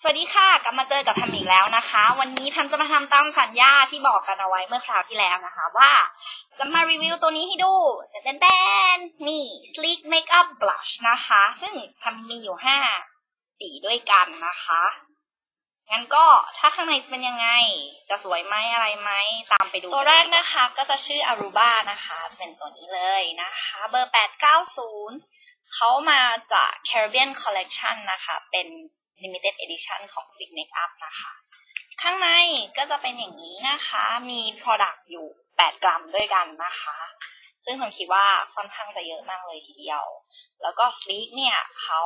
สวัสดีค่ะ กลับมาเจอกับแพมอีกแล้วนะคะ วันนี้แพมจะมาทำตามสัญญาที่บอกกันเอาไว้เมื่อคราวที่แล้วนะคะ ว่าจะมารีวิวตัวนี้ให้ดูแตนแตนๆนี่ Sleek Makeup Blush นะคะ ซึ่งแพมมีอยู่ห้าสีด้วยกันนะคะ งั้นก็ถ้าข้างในเป็นยังไง จะสวยไหมอะไรไหมตามไปดู ตัวแรกนะคะ ก็จะชื่อ Aruba นะคะ เป็นตัวนี้เลยนะคะ เบอร์ 890เขามาจาก Caribbean Collection นะคะ เป็น limited edition ของ Slick Makeup นะคะ ข้างในก็จะเป็นอย่างนี้นะคะ มี product อยู่ 8 กรัมด้วยกันนะคะ ซึ่งผมคิดว่าค่อนข้างจะเยอะมากเลยทีเดียว แล้วก็ Sleek เนี่ยเขา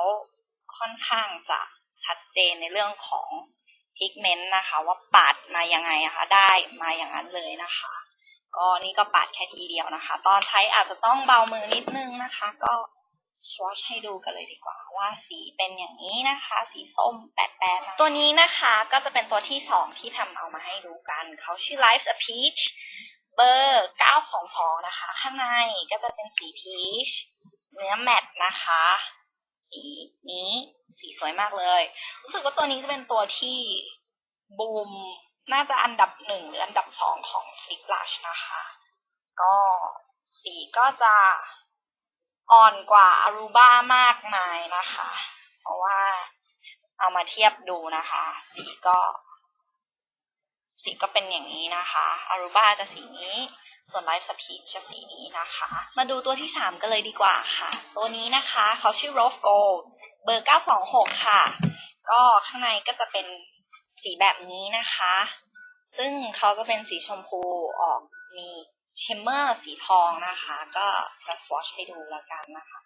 ค่อนข้างจะชัดเจนในเรื่องของ pigment นะคะ ว่าปัดมายังไงนะคะ ได้มาอย่างนั้นเลยนะคะ ก็นี่ก็ปัดแค่ทีเดียวนะคะ ตอนใช้อาจจะต้องเบามือนิดนึงนะคะ ก็ สวอชให้ดูกันเลยดีกว่าว่าสีเป็นอย่างนี้นะคะ สีส้มแปดๆตัวนี้นะคะก็จะเป็นตัวที่สองที่ทำเอามาให้ดูกัน เขาชื่อ Life's a Peach เบอร์ 922 นะคะ ข้างในก็จะเป็นสีพีชเนื้อแมตต์นะคะ สีนี้สีสวยมากเลย รู้สึกว่าตัวนี้จะเป็นตัวที่บูมน่าจะอันดับหนึ่งหรืออันดับสองของ Sleek Blush นะคะ ก็สีก็จะ อ่อนกว่าอารูบ้ามากมายนะคะ เพราะว่าเอามาเทียบดูนะคะ สีก็ สีก็เป็นอย่างนี้นะคะอารูบ้าจะสีนี้ ส่วนไลฟ์สปีดจะสีนี้นะคะ มาดูตัวที่สามกันเลยดีกว่าค่ะ ตัวนี้นะคะเขาชื่อ Rose Gold เบอร์ 926 ค่ะ ก็ข้างในก็จะเป็นสีแบบนี้นะคะ ซึ่งเขาจะเป็นสีชมพูออกมี ชิมเมอร์สีทองนะคะ ก็จะสวอชให้ดูแล้วกันนะคะ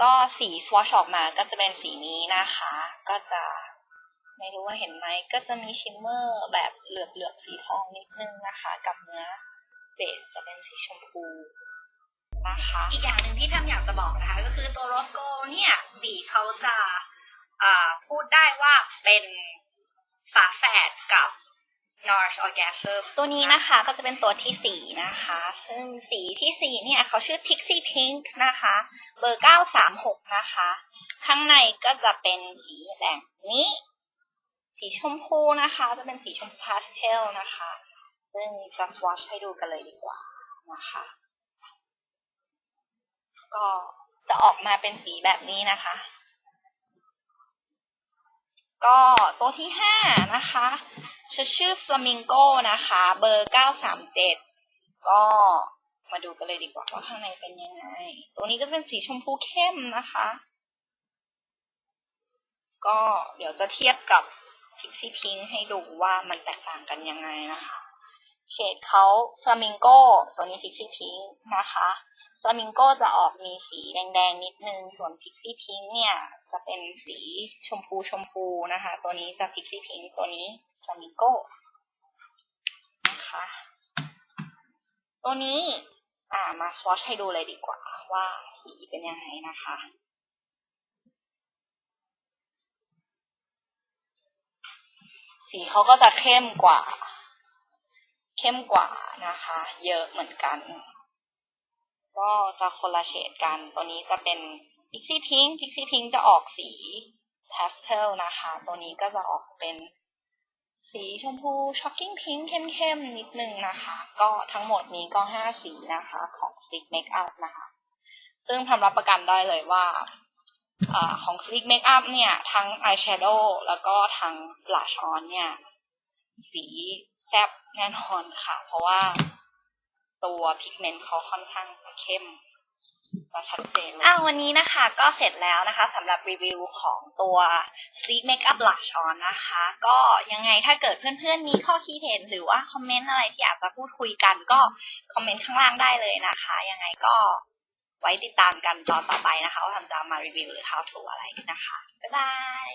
ก็สีสวอชออกมาก็จะเป็นสีนี้นะคะ ก็จะไม่รู้ว่าเห็นไหมก็จะมีชิมเมอร์แบบเหลือบเหลือบสีทองนิดนึงนะคะ กับเนื้อเบสจะเป็นสีชมพูนะคะอีกอย่างหนึ่งที่ทำอยากจะบอกนะคะ ก็คือตัวโรสโกเนี่ย สีเขาจะพูดได้ว่าเป็นฝาแฝดกับ North Orgasm ตัวนี้นะคะก็จะเป็นตัวที่สี่นะคะ ซึ่งสีที่สี่เนี่ยเขาชื่อ Pixie Pink นะคะ เบอร์เก้าสามหกนะคะ ข้างในก็จะเป็นสีแบบนี้ สีชมพูนะคะ จะเป็นสีชมพูพาสเทลนะคะ ซึ่งจะสวอชให้ดูกันเลยดีกว่านะคะ ก็จะออกมาเป็นสีแบบนี้นะคะ ก็ตัวที่ห้านะคะ จะชื่อ Flamingo นะคะ เบอร์937ก็มาดูกันเลยดีกว่าว่าข้างในเป็นยังไง ตัวนี้ก็เป็นสีชมพูเข้มนะคะ ก็เดี๋ยวจะเทียบกับ Pixie Pink ให้ดูว่ามันแตกต่างกันยังไงนะคะ เฉดเขา Flamingo ตัวนี้ Pixie Pink นะคะ Flamingo จะออกมีสีแดงๆ นิดนึง ส่วน Pixie Pink เนี่ยจะเป็นสีชมพูชมพูนะคะ ตัวนี้จะ Pixie Pink ตัวนี้ Flamingo นะคะ ตัวนี้อ่ามาสวอชให้ดูเลยดีกว่าว่าสีเป็นยังไงนะคะสีเขาก็จะเข้มกว่า เข้มกว่านะคะ เยอะเหมือนกัน ก็จะคนละเฉดกัน ตัวนี้จะเป็น Pixie Pink Pixie Pink จะออกสี pastel นะคะ ตัวนี้ก็จะออกเป็นสีชมพู shocking pink เข้มๆ นิดนึงนะคะ ก็ทั้งหมดนี้ก็ห้าสีนะคะของ Sleek Makeup นะคะ ซึ่งทำรับประกันได้เลยว่าอของ Sleek Makeup เนี่ย ทั้ง eyeshadow แล้วก็ทั้ง blush on เนี่ย สีแซบแน่นอนค่ะ เพราะว่า ตัวพิกเมนต์เขาค่อนข้างจะเข้มและชัดเจนเลยอะวันนี้นะคะ ก็เสร็จแล้วนะคะสำหรับรีวิวของตัว Sleek Makeup Blush On นะคะ ก็ยังไงถ้าเกิดเพื่อนๆ มีข้อคิดเห็น หรือว่าคอมเมนต์อะไรที่อยากจะพูดคุยกันก็คอมเมนต์ข้างล่างได้เลยนะคะ ยังไงก็ไว้ติดตามกันตอนต่อไปนะคะ ว่าทำจะมารีวิวหรือ how to อะไรนะคะ บ๊ายบาย